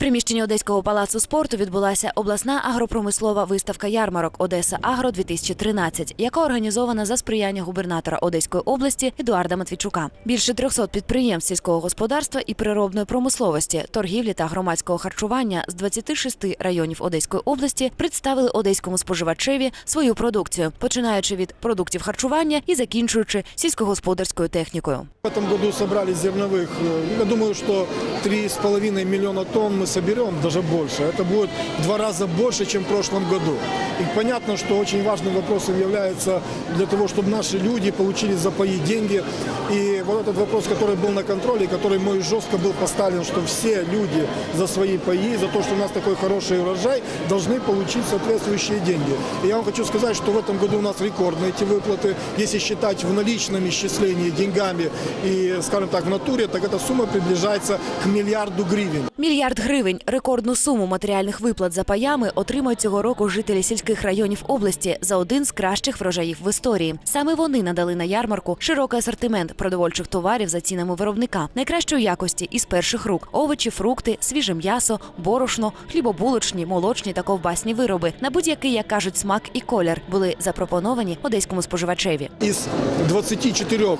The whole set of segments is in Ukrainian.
приміщенні Одеського палацу спорту відбулася обласна агропромислова виставка ярмарок Одеса Агро 2013 яка організована за сприяння губернатора Одеської області Едуарда Матвійчука. Більше 300 підприємств сільського господарства і переробної промисловості, торгівлі та громадського харчування з 26 районів Одеської області представили одеському споживачеві свою продукцію, починаючи від продуктів харчування і закінчуючи сільськогосподарською технікою. В этом году собрали зерновых, я думаю, что 3,5 миллиона тонн мы соберем, даже больше. Это будет в два раза больше, чем в прошлом году. И понятно, что очень важным вопросом является для того, чтобы наши люди получили за паи деньги. И вот этот вопрос, который был на контроле, который мой жестко был поставлен, что все люди за свои паи, за то, что у нас такой хороший урожай, должны получить соответствующие деньги. И я вам хочу сказать, что в этом году у нас рекордные эти выплаты. Если считать в наличном исчислении деньгами и, скажем так, в натуре, так эта сумма приближается к миллиарду гривен. Мільярд гривень рекордну суму матеріальних виплат за паями отримають цього року жителі сільських районів області за один з кращих врожаїв в історії. Саме вони надали на ярмарку широкий асортимент продовольчих товарів за цінами виробника, найкращої якості із перших рук: овочі, фрукти, свіже м'ясо, борошно, хлібобулочні, молочні та ковбасні вироби. На будь-який, як кажуть, смак і колір були запропоновані одеському споживачеві. Из 24 э,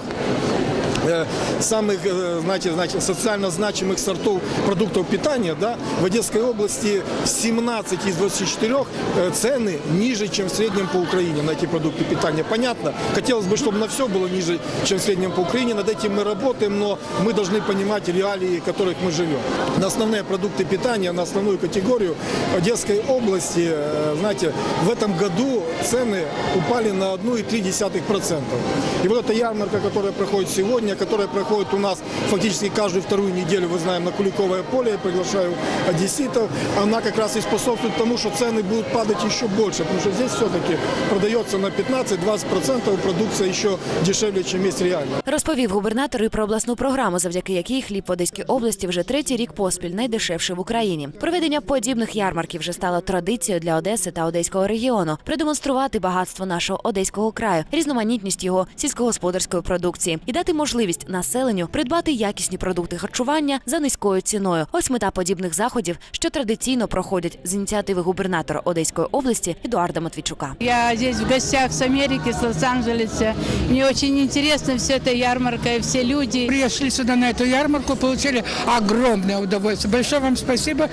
самых, э, знаете, знаете, социально значимых сортов продуктов питания, да, в Одесской области в 17 из 24 э, цены ниже, чем в среднем по Украине на эти продукты питания. Понятно, хотелось бы, чтобы на все было ниже, чем в среднем по Украине. Над этим мы работаем, но мы должны понимать реалии, в которых мы живем. На основные продукты питания, на основную категорию Одесской области, э, знаете, в этом году цены упали на 1,3%. И вот эта ярмарка, которая проходит сегодня, которая проходит у нас фактически каждую вторую неделю, вы знаем, на Куликовое поле, я приглашаю одесситов, она как раз и способствует тому, что цены будут падать еще больше, потому что здесь все-таки продается на 15-20% продукция еще дешевле, чем есть реально. Розповів губернатор і про обласну програму, завдяки якій хліб в Одеській області вже третій рік поспіль найдешевший в Україні. Проведення подібних ярмарків вже стало традицією для Одеси та Одеського регіону. Продемонструвати багатство нашого одеського краю, різноманітність його сільськогосподарської продукції і дати можливість населенню придбати якісні продукти харчування за низькою ціною. Ось мета подібних заходів, що традиційно проходять з ініціативи губернатора Одеської області Едуарда Матвійчука. Я здесь в гостях с Америки, с Лос-Анджелеса. Мне очень интересно вся эта ярмарка и все люди. Пришли сюда на эту ярмарку, получили огромное удовольствие. Большое вам спасибо.